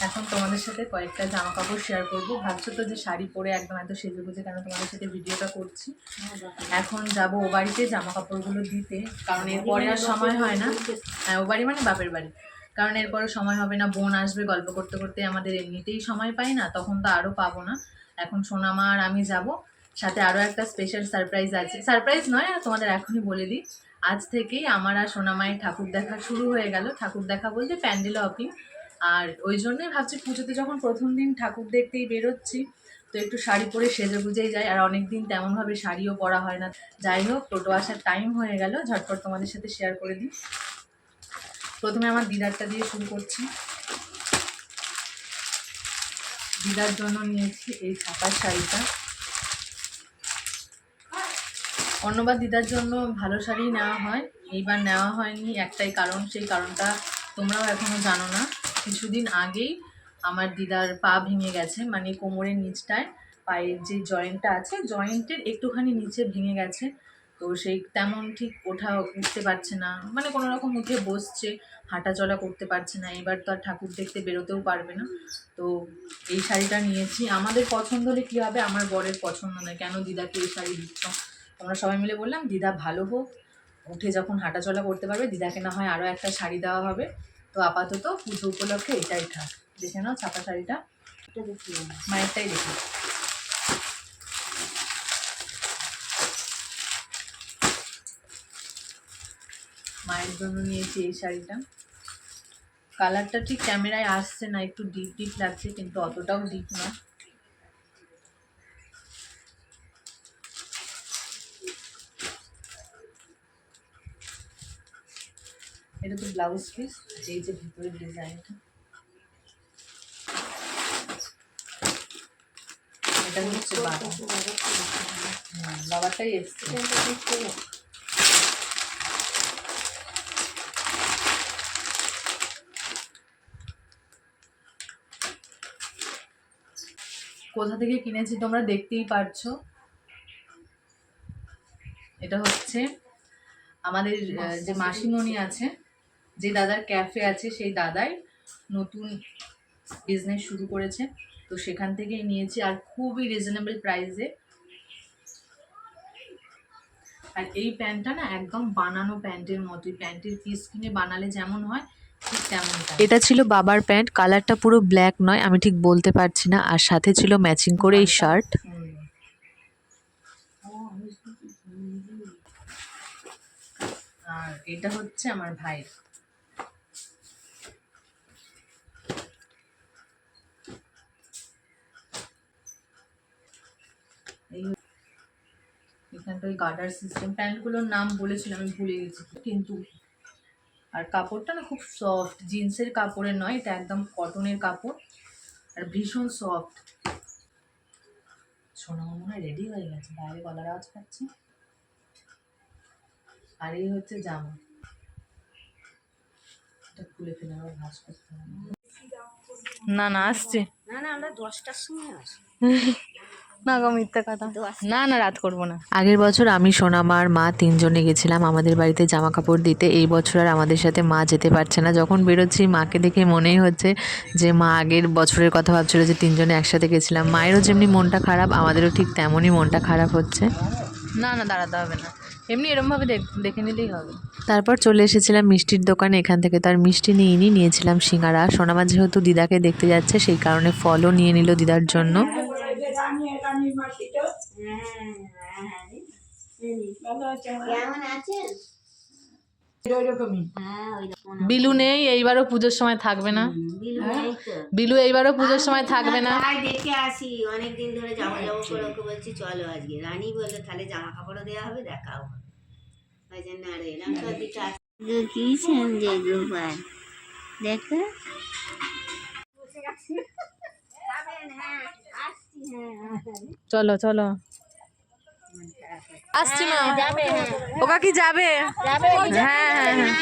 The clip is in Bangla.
এখন তোমাদের সাথে কয়েকটা জামা কাপড় শেয়ার করব। ভাবছ তো যে শাড়ি পরে একদম এত সেজে গুজে কেন তোমাদের সাথে ভিডিওটা করছি? এখন যাব ও বাড়িতে জামা কাপড়গুলো দিতে। কারণ এরপরে আর সময় হয় না। হ্যাঁ ও বাড়ি মানে বাপের বাড়ি। কারণ এরপরে সময় হবে না, বোন আসবে, গল্প করতে করতে আমাদের এমনিতেই সময় পাই না, তখন তো আরও পাবো না। এখন সোনামা আর আমি যাব। সাথে আরও একটা স্পেশাল সারপ্রাইজ আছে। সারপ্রাইজ নয় তোমাদের এখনই বলে দিই। আজ থেকেই আমার আর সোনামায়ের ঠাকুর দেখা শুরু হয়ে গেল। ঠাকুর দেখা বলতে প্যান্ডেল অপিং আর ওই জন্যই ভাবছি পুজোতে যখন প্রথম দিন ঠাকুর দেখতেই বেরোচ্ছি, তো একটু শাড়ি পরে সেজে গুজেই যায় আর অনেক দিন তেমনভাবে শাড়িও পরা হয় না। যাই হোক, টোটো আসার টাইম হয়ে গেল। ঝটপট তোমাদের সাথে শেয়ার করে দিই। প্রথমে আমার দিদারটা দিয়ে শুরু করছি। দিদার জন্য নিয়েছি এই ছাপার শাড়িটা। অন্যবার দিদার জন্য ভালো শাড়ি নেওয়া হয়। এইবার নেওয়া হয়নি, একটাই কারণ। সেই কারণটা তোমরাও এখনও জানো না। কিছুদিন আগেই আমার দিদার পা ভেঙে গেছে মানে কোমরের নিচটায়, পায়ের যে জয়েন্টটা আছে, জয়েন্টের একটুখানি নিচে ভেঙে গেছে। তো সেই তেমন ঠিক ওঠা, উঠতে পারছে না মানে কোনো রকম উঠে বসছে হাঁটা চলা করতে পারছে না, এবার তো আর ঠাকুর দেখতে বেরোতেও পারবে না। তো এই শাড়িটা নিয়েছি। আমাদের পছন্দ হলে কী হবে? আমার বরের পছন্দ নয়। কেন দিদাকে এই শাড়ি দিচ্ছ? আমরা সবাই মিলে বললাম, দিদা ভালো হোক। উঠে যখন হাঁটাচলা করতে পারবে, দিদাকে না হয় আরও একটা শাড়ি দেওয়া হবে। তো আপাতত পুজো উপলক্ষে এটাই থাক। দেখে নাও ছাপা শাড়িটা। মায়েরটাই দেখি। মায়ের জন্য নিয়েছি এই শাড়িটা। কালারটা ঠিক ক্যামেরায় আসছে না, একটু ডিপ ডিপ লাগছে, কিন্তু অতটাও ডিপ না। এটা তো ব্লাউজ পিস এই যে ভিতরের ডিজাইনটা এটা হচ্ছে এসছে। কোথা থেকে কিনেছি তোমরা দেখতেই পারছ? এটা হচ্ছে আমাদের যে মাসিমণি আছে যে দাদার ক্যাফে আছে সেই দাদাই নতুন বিজনেস শুরু করেছে। তো সেখান থেকেই নিয়েছি আর খুবই রিজনেবল প্রাইসে আর এই প্যান্টটা না একদম বানানো প্যান্টের মতোই। প্যান্টের পিস কিনে বানালে যেমন হয় ঠিক তেমন এটা ছিল বাবার প্যান্ট কালারটা পুরো ব্ল্যাক নয় আমি ঠিক বলতে পারছি না। আর সাথে ছিল ম্যাচিং করে এই শার্ট আর এটা হচ্ছে আমার ভাইয়ের। এই এখানটা ওই গার্ডার সিস্টেম প্যান্টগুলোর নাম বলেছিলাম আমি ভুলে গেছি। কিন্তু আর কাপড়টা না খুব সফট জিন্সের কাপড়ের নয় এটা একদম কটনের কাপড় আর ভীষণ সফট সোনা মনে হয় রেডি হয়ে গেছে বাইরে গলার আওয়াজ পাচ্ছি। আর এই হচ্ছে জামা। এটা খুলে ফেলে আবার ভাঁজ করতে হবে। না না আসছে। না না আমরা দশটার সময় আসি। না গো মিথ্যা কথা। না না রাত করব না। আগের বছর আমি সোনামা আর মা তিনজনে গেছিলাম আমাদের বাড়িতে জামা কাপড় দিতে। এই বছর আর আমাদের সাথে মা যেতে পারছে না। যখন বেরোচ্ছি মাকে দেখে মনেই হচ্ছে যে মা আগের বছরের কথা ভাবছিল যে তিনজনে একসাথে গেছিলাম। মায়েরও যেমনি মনটা খারাপ আমাদেরও ঠিক তেমনই মনটা খারাপ হচ্ছে। না না দাঁড়াতে হবে না। এমনি এরমভাবে দেখ দেখে নিলেই হবে। তারপর চলে এসেছিলাম মিষ্টির দোকানে। এখান থেকে তার মিষ্টি নিয়ে নিই নিয়েছিলাম সিঙ্গারা। সোনামা যেহেতু দিদাকে দেখতে যাচ্ছে সেই কারণে ফলও নিয়ে নিল দিদার জন্য। হ্যাঁ বিলু নেই এইবারও পুজোর সময় থাকবে না। বিলু নেই তো। এইবারও পুজোর সময় থাকবে না। দেখে আসি। অনেক দিন ধরে যাব যাব করে ওকে বলছি চলো আজকে। রানী বলল তাহলে জামা কাপড়ও দেওয়া হবে দেখাও হবে। ওই জন্য আর এলাম তো দিকে কি সঞ্জে গোপাল দেখো। চলো চলো। আসছি মা। যাবে ওকা কি যাবে? যাবে হ্যাঁ হ্যাঁ হ্যাঁ।